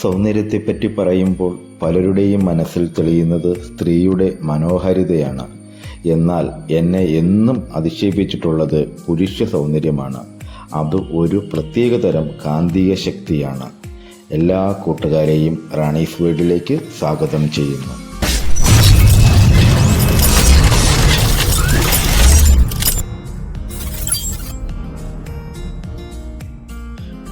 സൗന്ദര്യത്തെപ്പറ്റി പറയുമ്പോൾ പലരുടെയും മനസ്സിൽ തെളിയുന്നത് സ്ത്രീയുടെ മനോഹാരിതയാണ്. എന്നാൽ എന്നെ എന്നും അതിശയിപ്പിച്ചിട്ടുള്ളത് പുരുഷ സൗന്ദര്യമാണ്. അത് ഒരു പ്രത്യേകതരം കാന്തിക ശക്തിയാണ്. എല്ലാ കൂട്ടുകാരെയും റാണീസ് വേൾഡിലേക്ക് സ്വാഗതം ചെയ്യുന്നു.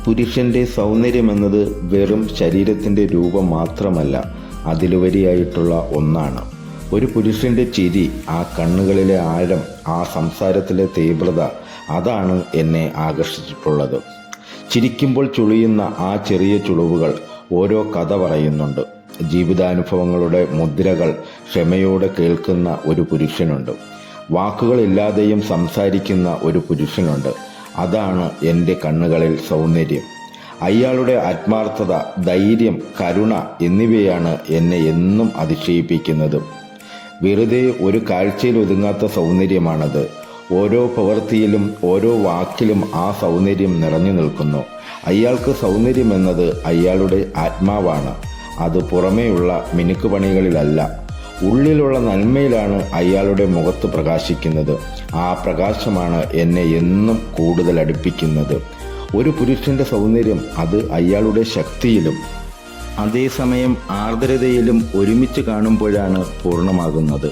പുരുഷന്റെ സൗന്ദര്യം സൗന്ദര്യമെന്നത് വെറും ശരീരത്തിന്റെ രൂപം മാത്രമല്ല അതിലുപരിയായിട്ടുള്ള ഒന്നാണ്. ഒരു പുരുഷന്റെ ചിരി ആ കണ്ണുകളിലെ ആഴം ആ സംസാരത്തിലെ തീവ്രത അതാണ് എന്നെ ആകർഷിച്ചിട്ടുള്ളത്. ചിരിക്കുമ്പോൾ ചുളിയുന്ന ആ ചെറിയ ചുളിവുകൾ ഓരോ കഥ പറയുന്നുണ്ട്. ജീവിതാനുഭവങ്ങളുടെ മുദ്രകൾ ക്ഷമയോടെ കേൾക്കുന്ന ഒരു പുരുഷനുണ്ട്. വാക്കുകളില്ലാതെയും സംസാരിക്കുന്ന ഒരു പുരുഷനുണ്ട്. അതാണ് എന്റെ കണ്ണുകളിൽ സൗന്ദര്യം. അയാളുടെ ആത്മാർത്ഥത ധൈര്യം കരുണ എന്നിവയാണ് എന്നെ എന്നും അതിശയിപ്പിക്കുന്നത്. വെറുതെ ഒരു കാഴ്ചയിൽ ഒതുങ്ങാത്ത സൗന്ദര്യമാണത്. ഓരോ പ്രവൃത്തിയിലും ഓരോ വാക്കിലും ആ സൗന്ദര്യം നിറഞ്ഞു നിൽക്കുന്നു. അയാൾക്ക് സൗന്ദര്യം എന്നത് അയാളുടെ ആത്മാവാണ്. അത് പുറമേയുള്ള മിനുക്കുപണികളിലല്ല ഉള്ളിലുള്ള നന്മയിലാണ് അയാളുടെ മുഖത്ത് പ്രകാശിക്കുന്നത്. ആ പ്രകാശമാണ് എന്നെ എന്നും കൂടുതൽ അടുപ്പിക്കുന്നത്. ഒരു പുരുഷന്റെ സൗന്ദര്യം അത് അയാളുടെ ശക്തിയിലും അതേസമയം ആർദ്രതയിലും ഒരുമിച്ച് കാണുമ്പോഴാണ് പൂർണമാകുന്നത്.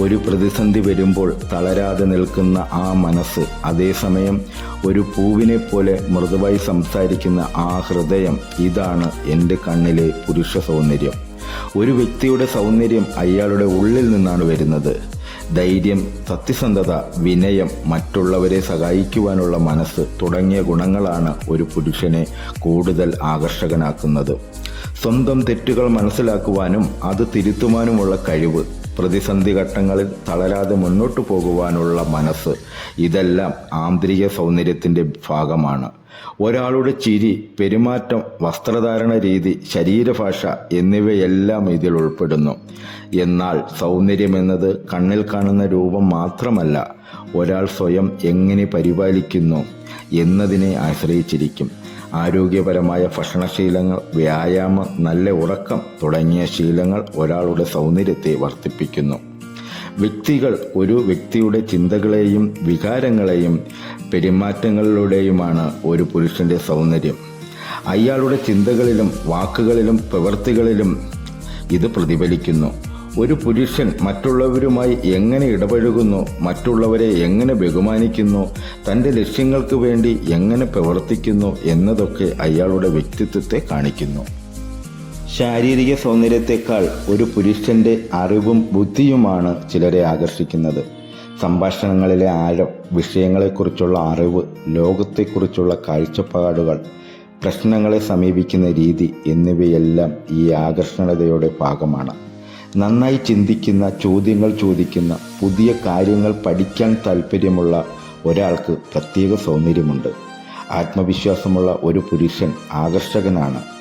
ഒരു പ്രതിസന്ധി വരുമ്പോൾ തളരാതെ നിൽക്കുന്ന ആ മനസ്സ് അതേസമയം ഒരു പൂവിനെ പോലെ മൃദുവായി സംസാരിക്കുന്ന ആ ഹൃദയം ഇതാണ് എന്റെ കണ്ണിലെ പുരുഷ സൗന്ദര്യം. ഒരു വ്യക്തിയുടെ സൗന്ദര്യം അയാളുടെ ഉള്ളിൽ നിന്നാണ് വരുന്നത്. ധൈര്യം സത്യസന്ധത വിനയം മറ്റുള്ളവരെ സഹായിക്കുവാനുള്ള മനസ്സ് തുടങ്ങിയ ഗുണങ്ങളാണ് ഒരു പുരുഷനെ കൂടുതൽ ആകർഷകനാക്കുന്നത്. സ്വന്തം തെറ്റുകൾ മനസ്സിലാക്കുവാനും അത് തിരുത്തുവാനുമുള്ള കഴിവ് പ്രതിസന്ധി ഘട്ടങ്ങളിൽ തളരാതെ മുന്നോട്ടു പോകുവാനുള്ള മനസ്സ് ഇതെല്ലാം ആന്തരിക സൗന്ദര്യത്തിന്റെ ഭാഗമാണ്. ഒരാളുടെ ചിരി പെരുമാറ്റം വസ്ത്രധാരണ രീതി ശരീരഭാഷ എന്നിവയെല്ലാം ഇതിൽ ഉൾപ്പെടുന്നു. എന്നാൽ സൗന്ദര്യം സൗന്ദര്യമെന്നത് കണ്ണിൽ കാണുന്ന രൂപം മാത്രമല്ല ഒരാൾ സ്വയം എങ്ങനെ പരിപാലിക്കുന്നു എന്നതിനെ ആശ്രയിച്ചിരിക്കും. ആരോഗ്യപരമായ ഭക്ഷണശീലങ്ങൾ വ്യായാമം നല്ല ഉറക്കം തുടങ്ങിയ ശീലങ്ങൾ ഒരാളുടെ സൗന്ദര്യത്തെ വർദ്ധിപ്പിക്കുന്നു. വ്യക്തികൾ ഒരു വ്യക്തിയുടെ ചിന്തകളെയും വികാരങ്ങളെയും പെരുമാറ്റങ്ങളിലൂടെയുമാണ് ഒരു പുരുഷന്റെ സൗന്ദര്യം. അയാളുടെ ചിന്തകളിലും വാക്കുകളിലും പ്രവൃത്തികളിലും ഇത് പ്രതിഫലിക്കുന്നു. ഒരു പുരുഷൻ മറ്റുള്ളവരുമായി എങ്ങനെ ഇടപഴകുന്നു മറ്റുള്ളവരെ എങ്ങനെ ബഹുമാനിക്കുന്നു തന്റെ ലക്ഷ്യങ്ങൾക്ക് വേണ്ടി എങ്ങനെ പ്രവർത്തിക്കുന്നു എന്നതൊക്കെ അയാളുടെ വ്യക്തിത്വത്തെ കാണിക്കുന്നു. ശാരീരിക സൗന്ദര്യത്തെക്കാൾ ഒരു പുരുഷന്റെ അറിവും ബുദ്ധിയുമാണ് ചിലരെ ആകർഷിക്കുന്നത്. സംഭാഷണങ്ങളിലെ ആഴം വിഷയങ്ങളെക്കുറിച്ചുള്ള അറിവ് ലോകത്തെക്കുറിച്ചുള്ള കാഴ്ചപ്പാടുകൾ പ്രശ്നങ്ങളെ സമീപിക്കുന്ന രീതി എന്നിവയെല്ലാം ഈ ആകർഷണതയുടെ ഭാഗമാണ്. നന്നായി ചിന്തിക്കുന്ന ചോദ്യങ്ങൾ ചോദിക്കുന്ന പുതിയ കാര്യങ്ങൾ പഠിക്കാൻ താല്പര്യമുള്ള ഒരാൾക്ക് പ്രത്യേക സൗന്ദര്യമുണ്ട്. ആത്മവിശ്വാസമുള്ള ഒരു പുരുഷൻ ആകർഷകനാണ്.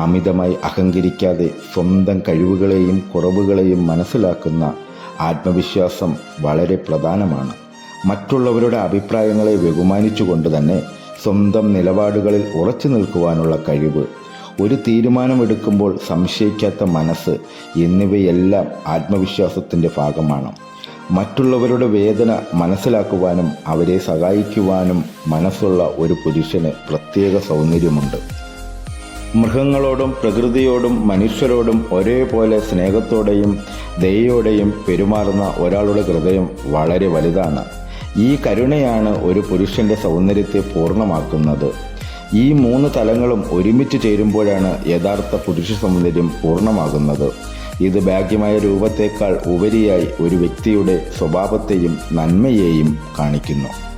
അമിതമായി അഹങ്കരിക്കാതെ സ്വന്തം കഴിവുകളെയും കുറവുകളെയും മനസ്സിലാക്കുന്ന ആത്മവിശ്വാസം വളരെ പ്രധാനമാണ്. മറ്റുള്ളവരുടെ അഭിപ്രായങ്ങളെ ബഹുമാനിച്ചുകൊണ്ട് തന്നെ സ്വന്തം നിലപാടുകളിൽ ഉറച്ചു നിൽക്കുവാനുള്ള കഴിവ് ഒരു തീരുമാനമെടുക്കുമ്പോൾ സംശയിക്കാത്ത മനസ്സ് എന്നിവയെല്ലാം ആത്മവിശ്വാസത്തിന്റെ ഭാഗമാണ്. മറ്റുള്ളവരുടെ വേദന മനസ്സിലാക്കുവാനും അവരെ സഹായിക്കുവാനും മനസ്സുള്ള ഒരു പുരുഷന് പ്രത്യേക സൗന്ദര്യമുണ്ട്. മൃഗങ്ങളോടും പ്രകൃതിയോടും മനുഷ്യരോടും ഒരേപോലെ സ്നേഹത്തോടെയും ദയോടെയും പെരുമാറുന്ന ഒരാളുടെ ഹൃദയം വളരെ വലുതാണ്. ഈ കരുണയാണ് ഒരു പുരുഷന്റെ സൗന്ദര്യത്തെ പൂർണമാക്കുന്നത്. ഈ മൂന്ന് തലങ്ങളും ഒരുമിച്ച് ചേരുമ്പോഴാണ് യഥാർത്ഥ പുരുഷ സൗന്ദര്യം പൂർണമാകുന്നത്. ഇത് ഭാഗ്യമായ രൂപത്തേക്കാൾ ഉപരിയായി ഒരു വ്യക്തിയുടെ സ്വഭാവത്തെയും നന്മയെയും കാണിക്കുന്നു.